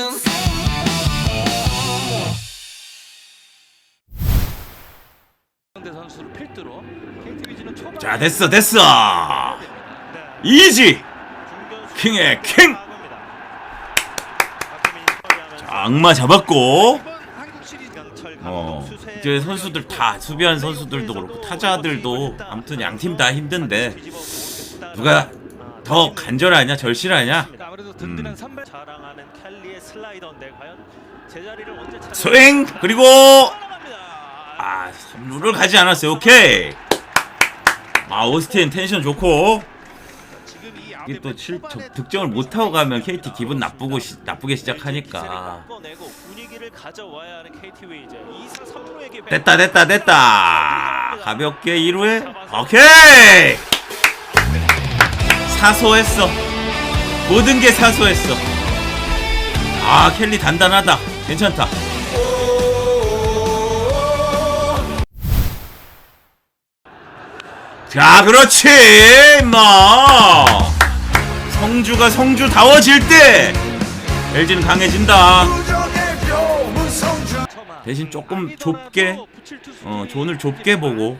음. 자 됐어 됐어. 이지. 킹의 킹. 악마 잡았고. 어 이제 선수들 다 수비한 선수들도 그렇고 타자들도 아무튼 양팀 다 힘든데 누가 더 간절하냐 절실하냐? 음. 슬라이더인데 과연 제자리를 언제 찾아 스윙! 그리고. 아 3루를 가지 않았어요. 오케이. 아 오스틴 텐션 좋고. 이 이게 또 실, 저, 득점을 못 하고 가면 KT 기분 나쁘고 시, 나쁘게 시작하니까. 꺼내고 분위기를 가져와야 하는 KT 웨이즈 2사 3루에게 됐다 됐다 됐다. 가볍게 2루에. 오케이. 사소했어. 모든 게 사소했어 아 켈리 단단하다. 괜찮다. 자 그렇지 임마. 성주가 성주다워질 때 LG는 강해진다. 대신 조금 좁게 어 존을 좁게 보고.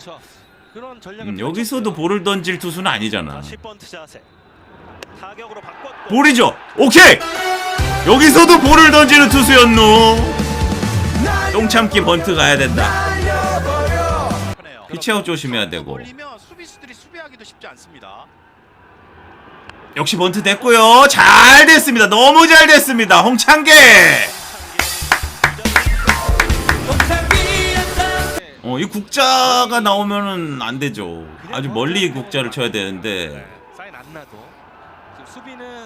음, 여기서도 볼을 던질 투수는 아니잖아. 10번트 자세 타격으로 바꿨고 볼이죠. 오케이 여기서도 볼을 던지는 투수였노? 똥참기 번트 가야 된다. 피치아웃 조심해야 되고. 역시 번트 됐고요. 잘 됐습니다. 너무 잘 됐습니다. 홍창계! 어 이 국자가 나오면은 안 되죠. 아주 멀리 국자를 쳐야 되는데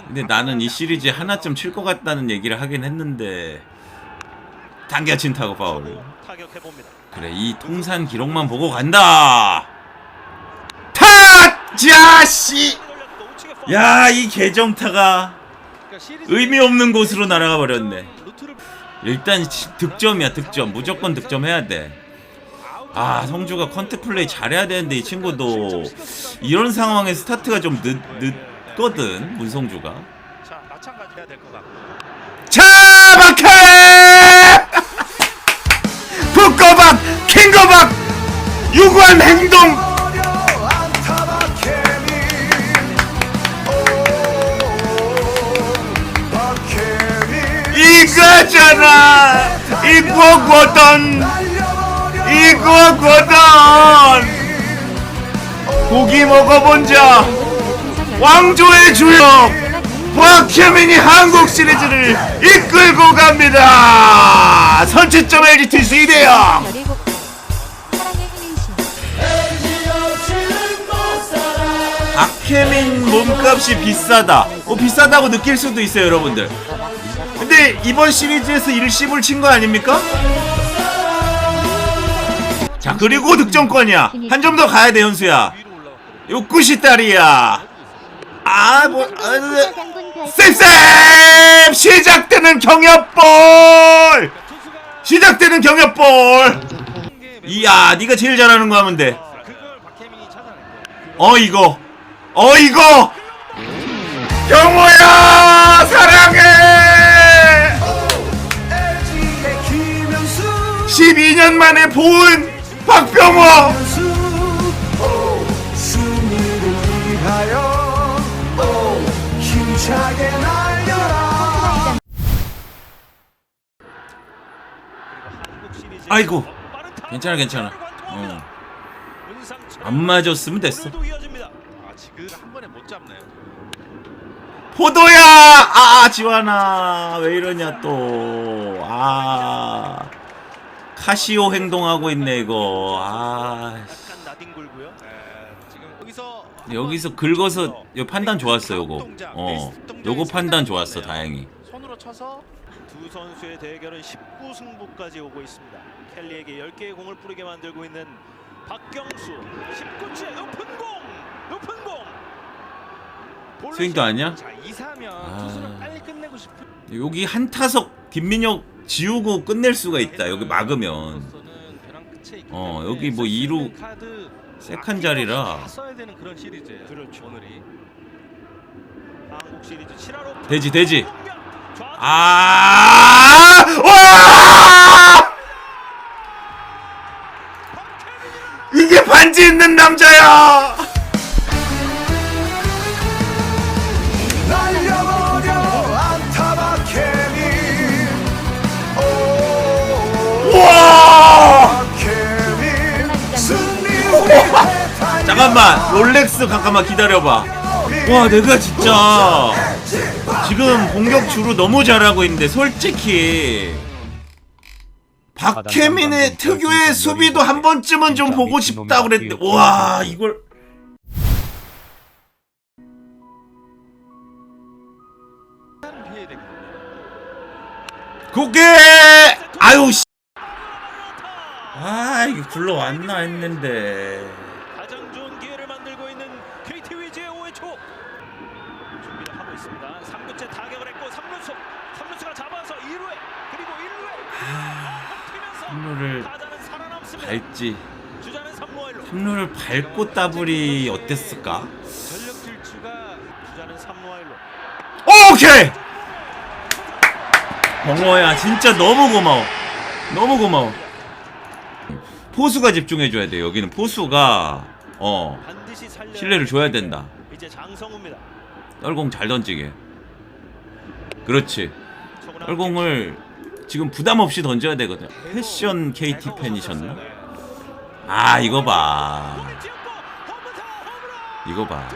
근데 나는 이 시리즈에 하나쯤 칠 것 같다는 얘기를 하긴 했는데 당겨친 타고 파울. 그래 이 통산 기록만 보고 간다. 타자씨! 야이 계정타가 의미 없는 곳으로 날아가 버렸네. 일단 시- 득점이야 득점. 무조건 득점해야 돼 아 성주가 컨택 플레이 잘해야 되는데 이 친구도 이런 상황에 스타트가 좀 늦, 늦 거든 문성주가. 자 마찬가지 해야 될 것 같고. 자 박해! 북거박 킹거박 유구한 행동. 이거잖아. 이거거든. 이거거든. 고기 먹어본 자 왕조의 주역 박혜민이 한국 시리즈를 이끌고 갑니다. 선취점 LG 트윈스 2대0. 별의고 사랑의 행인신 박혜민 몸값이 비싸다. 뭐 비싸다고 느낄 수도 있어요, 여러분들. 근데 이번 시리즈에서 1심을 친 거 아닙니까? 자, 그리고 득점권이야. 한 점 더 가야 돼, 현수야. 끝이 딸이야. 아, 뭐, 아, 쌤쌤! 시작되는 경협볼! 투수가 시작되는 경협볼! 한 개, 이야, 네가 제일 잘하는 거 하면 돼. 어 이거, 어 이거. 경호야 사랑해. 12년 만에 본 박병호. 아이고. 괜찮아, 괜찮아. 어. 안 맞았으면 됐어. 아. 포도야! 아, 지환아. 왜 이러냐, 또. 아. 카시오 행동하고 있네, 이거. 아. 네, 여기서 긁어서, 요 판단 좋았어, 요거. 어. 요거 판단 좋았어, 다행히. 두 선수의 대결은 19승부까지 오고 있습니다. 켈리에게 10개의 공을 뿌리게 만들고 있는 박경수 19째 높은 공! 높은 공! 스윙도 아니야? 자, 2사면 아. 투수는 빨리 끝내고 싶은 여기 한 타석 김민혁 지우고 끝낼 수가 있다. 여기 막으면. 어, 여기 뭐 쓸수 이루 있는 카드 세컨 자리라. 다 써야 되는 그런 시리즈예요. 그렇죠. 오늘이 한국 시리즈 7화로 되지, 되지. 아! 와! 이게 반지 있는 남자야! 잠깐만 롤렉스 잠깐만 기다려봐 와 내가 진짜 지금 공격 주로 너무 잘하고 있는데 솔직히 박혜민의 특유의 수비도 한 번쯤은 좀 보고 싶다 그랬는데 와 이걸. 고개 아유 씨. 아 이게 굴러왔나 했는데 밟지 주자는 3루 1루. 삼루를 밟고 따블이 어땠을까? 전력 질주가 주자는 3루 1루. 오케이 정호야 진짜 너무 고마워 너무 고마워 포수가 집중해줘야 돼 여기는 포수가 어 신뢰를 줘야 된다. 떨공 잘 던지게 그렇지 떨공을 지금 부담 없이 던져야 되거든 패션 KT 팬이셨나? 아 이거 봐. 이거 봐.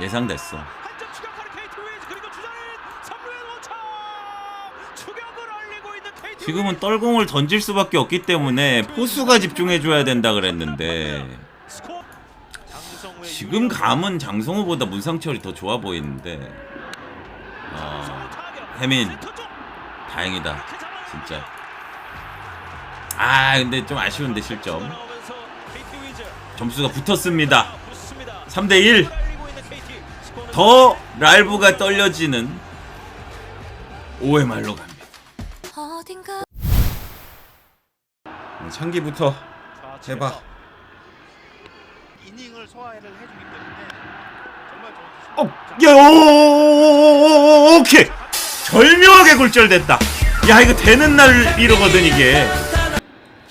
예상됐어. 한점 추격하는 KT 위즈 그리고 주자는 3루에 놓쳐 추격을 알리고 있는 KT 지금은 떨공을 던질 수밖에 없기 때문에 포수가 집중해줘야 된다 그랬는데. 지금 감은 장성호보다 문상철이 더 좋아 보이는데. 어. 혜민. 센터 쪽. 다행이다. 진짜 아 근데 좀 아쉬운데 실점 점수가 붙었습니다 붙습니다. 3대1 알리고 있는 KT. 스코어는 더 랄브가 떨려지는 5회 말로 갑니다 어딘가 창기부터 자, 해봐 이닝을 소화를 해주기 때문에 어, 야, 오, 오케이. 절묘하게 굴절됐다. 야, 이거 되는 날 이러거든 이게.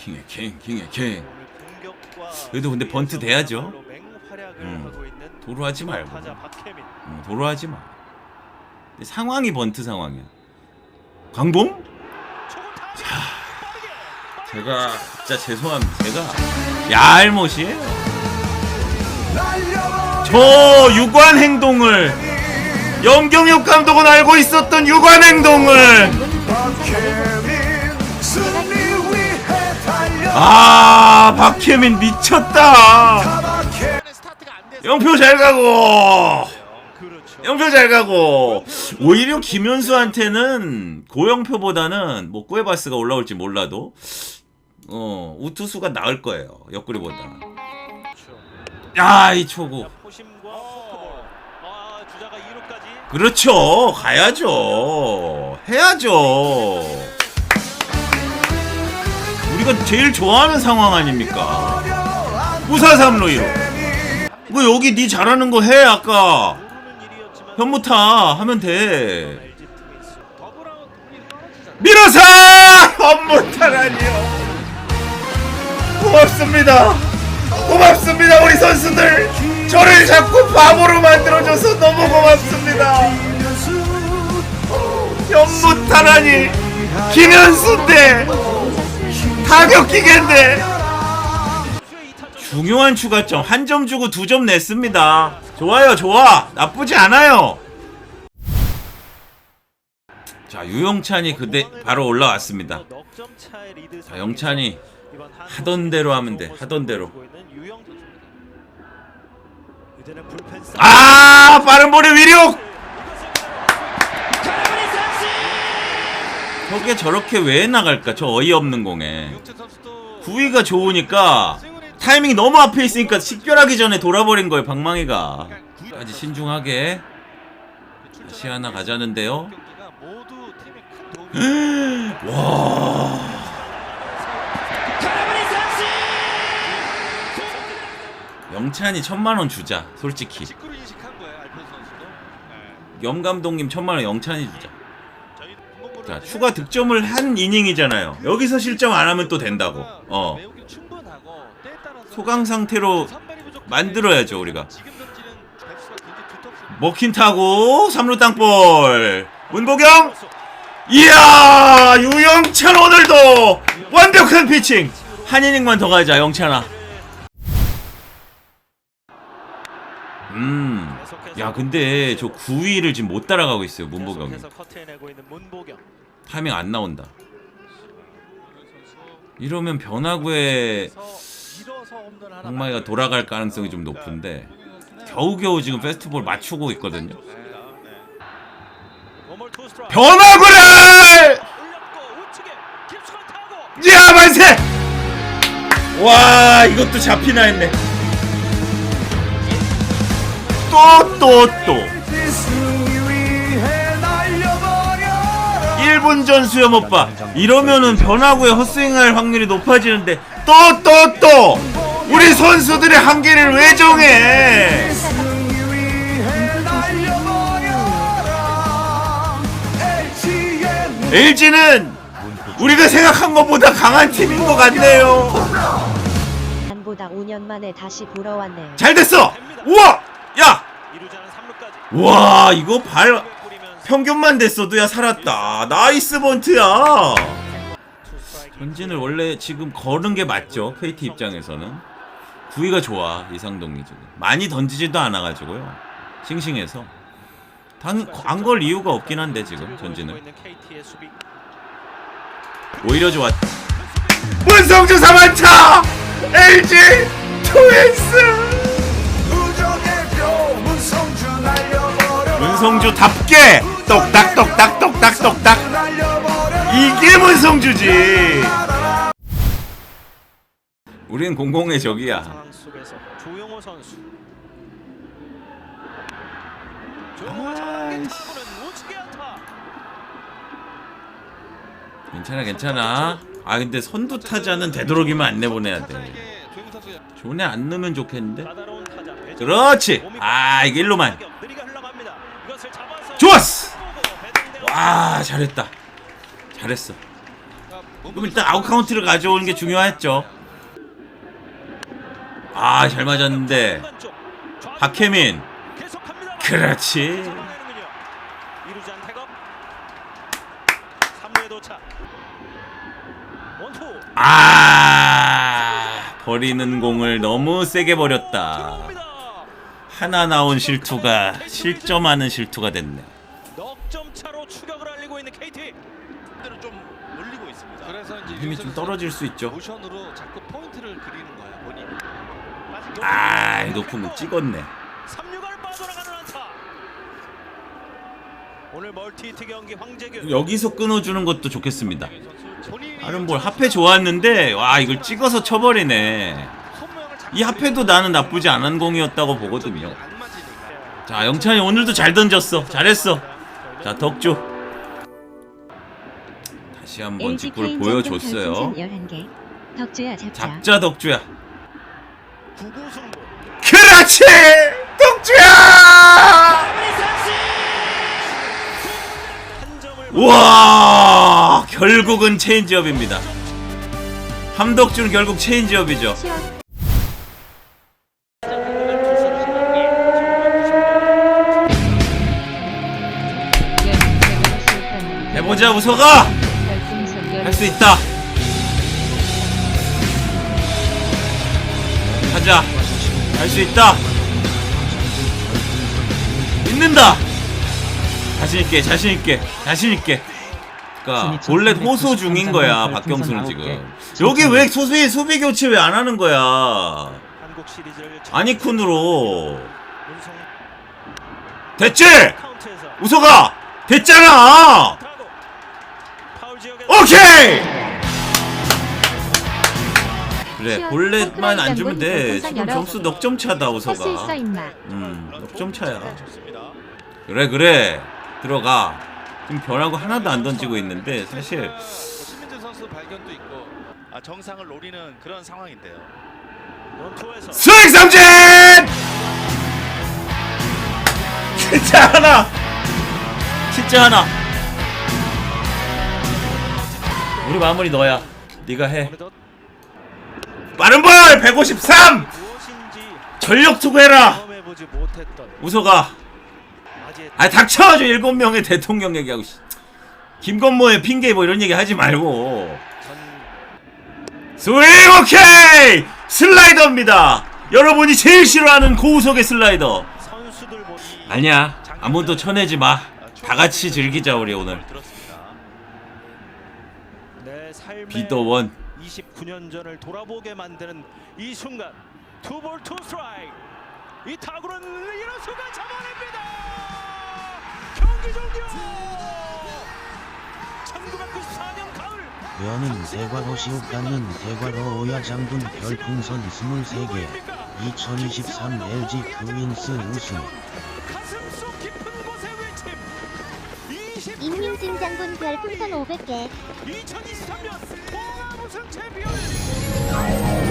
킹의 킹, 킹의 킹. 그래도 근데 번트 돼야죠. 음. 도루하지 말고. 어, 도로하지 마. 근데 상황이 번트 상황이야. 타격. 빠르게. 제가 진짜 죄송합니다. 제가 얄못이에요. 저 유관 행동을 염경엽 감독은 알고 있었던 유관 행동을 아 박혜민 미쳤다 영표 잘 가고. 영표 잘 가고 오히려 김현수한테는 고영표보다는 뭐 꾸에바스가 올라올지 몰라도 어 우투수가 나을 거예요 옆구리보다 야이 초구 자, 포심과 포크볼. 아, 주자가 2루까지. 그렇죠 가야죠 해야죠 우리가 제일 좋아하는 상황 아닙니까? 무사 3루 1루 뭐 여기 니 잘하는 거 해 아까. 현무타 하면 돼. 밀어서! 현무타라니요. 고맙습니다. 고맙습니다 우리 선수들. 저를 자꾸 바보로 만들어줘서 너무 고맙습니다. 현무타라니. 김현수인데 타격 기계인데 수의 2타점 중요한 추가점 한 점 주고 두 점 냈습니다. 좋아요 좋아. 나쁘지 않아요. 자 유영찬이 그대 바로 올라왔습니다. 자 영찬이 하던 대로 하면 돼, 하던 대로. 아 빠른 볼의 위력 저게 저렇게 왜 나갈까? 저 어이없는 공에. 구위가 좋으니까 타이밍이 너무 앞에 있으니까 식별하기 전에 돌아버린 거예요 방망이가. 까지 신중하게 다시 하나 가자는데요. 와. 영찬이 천만 원 주자 솔직히. 네. 염 감독님 천만 원 영찬이 주자 자 하면 추가 득점을 한 이닝이잖아요. 여기서 실점 안 하면 또 된다고. 어. 소강 상태로 만들어야죠, 때 우리가. 먹힌 타고 3루 땅볼. 문보경. 이야 유영찬 오늘도 완벽한 피칭. 한 이닝만 더 가자 영찬아 음. 야 근데 저 9위를 지금 못 따라가고 있어요 문보경이. 타이밍 안 나온다. 이러면 변화구에 홍마이가 돌아갈 가능성이 좀 높은데 겨우겨우 지금 페스티벌 맞추고 있거든요. 변화구를! 야 만세! 와 이것도 잡히나 했네. 또 또 또. 1분 전 수염 오빠 이러면은 변화구에 헛스윙할 확률이 높아지는데 또 또 또. 우리 선수들의 한계를 왜 정해. LG는 우리가 생각한 것보다 강한 팀인 것 같네요. 보다 5년 만에 다시 보러 왔네요. 잘 됐어. 우와 야! 이루자는 3루까지. 와 이거 발 평균만 됐어도 야 살았다. 나이스 번트야. 전진을 원래 지금 거는 게 맞죠 KT 입장에서는? 구위가 좋아 이상동이 지금. 많이 던지지도 않아가지고요. 싱싱해서. 안걸 이유가 없긴 한데 지금 전진을. 오히려 좋았 문성주 3안차! LG 트윈스 문성주답게 똑딱 똑딱 똑딱 똑딱 이게 문성주지 우린 공공의 적이야 속에서 조용호 선수. 우측에 안타. 괜찮아 괜찮아 아 근데 선두 타자는 되도록이면 안 내보내야 돼 존에 안 넣으면 좋겠는데 까다로운 타자. 배정. 그렇지 아 이게 일로만 느리게 흘러갑니다. 이것을 잡아서 좋았어 와 잘했다 잘했어 그럼 일단 아웃카운트를 가져오는 게 중요했죠 아 잘 맞았는데 박혜민. 그렇지 잡아내는군요. 이루지 않 태업 3루에 도착. 원투. 아 버리는 공을 너무 세게 버렸다. 하나 나온 실투가 실점하는 실투가 됐네 넉점 차로 추격을 알리고 있는 KT. 대로 좀 올리고 있습니다. 그래서 이제 힘이 좀 떨어질 수 있죠. 모션으로 자꾸 포인트를 그리는 거야 본인. 아 높은 공 찍었네. 3루가를 빠져나가는 안타. 오늘 멀티히트 경기 황재균. 여기서 끊어주는 것도 좋겠습니다. 다른 볼 합해 좋았는데 와 이걸 찍어서 쳐버리네. 이 합해도 나는 나쁘지 않은 공이었다고 보거든요. 자 영찬이 오늘도 잘 던졌어. 잘했어. 자 덕주 다시 한번 직구를 보여줬어요 전동 별풍선 11개. 덕주야 잡자. 잡자 덕주야. 그렇지 덕주야 와 결국은 체인지업입니다 함덕주는 결국 체인지업이죠. 해보자 우서가 할 수 있다. 가자. 할 수 있다. 믿는다. 자신 있게 자신 있게 자신 있게. 그러니까 원래 호소 중인 거야 박경수는 지금. 여기 왜 소수의 수비 교체 왜 안 하는 거야? 아니쿤으로. 됐지? 우서가 됐잖아 오케이! 그래 볼넷만 안 주면 돼. 지금 점수 넉 점 차다 할수 있어 우서가 임마. 음 넉 점 차야. 그래 그래. 들어가. 지금 변하고 하나도 안 던지고 있는데 사실 뭐 신민재 선수 발견도 있고 아, 정상을 노리는 그런 상황인데요. 원투에서 스윙 삼진! 진짜 하나. 진짜 하나 우리 마무리 너야. 네가 해. 빠른 볼! 153 무엇인지 전력 투구해라! 아재 아 닥쳐줘 일곱 명의 대통령 얘기하고 씨. 김건모의 핑계 뭐 이런 얘기 하지 말고. 전 스윙 오케이! 슬라이더입니다. 여러분이 제일 싫어하는 고우석의 슬라이더. 아니야. 아무도 쳐내지 마 다 같이 즐기자 우리 오늘 비더원. 29년 전을 돌아보게 만드는 이 순간 투볼 투 스트라이크. 이 타구는 이런 순간 잡아냅니다. 경기 종료! 1994년 가을. 여는 대과로 시옥가는 대과로 오야 장군 별풍선 23개. 2023 LG 큐윈스 우승 임민진 장군 별풍선 500개. 2023년 봉화 우승 챔피언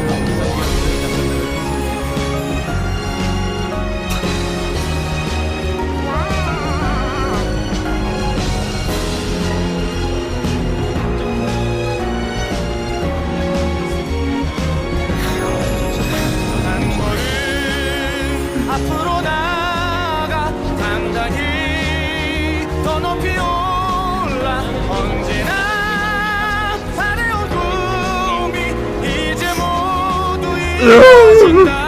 모두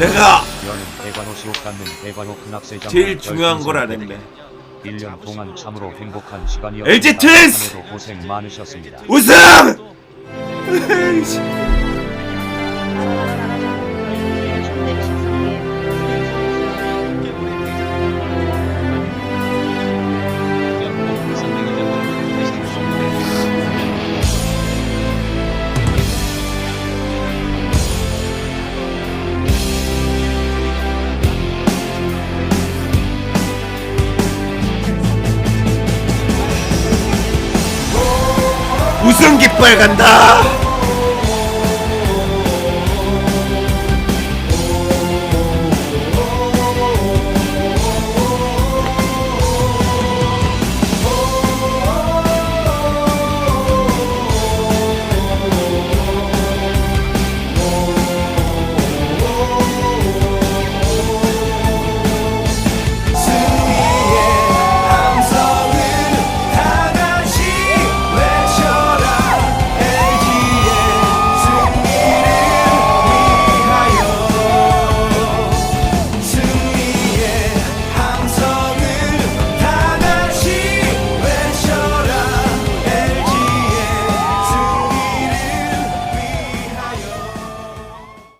내가 제일 중요한 걸 알았네 1년 동안 참으로 행복한 시간이었습니다 LG 트윈스! 고생 많으셨습니다 우승! 간다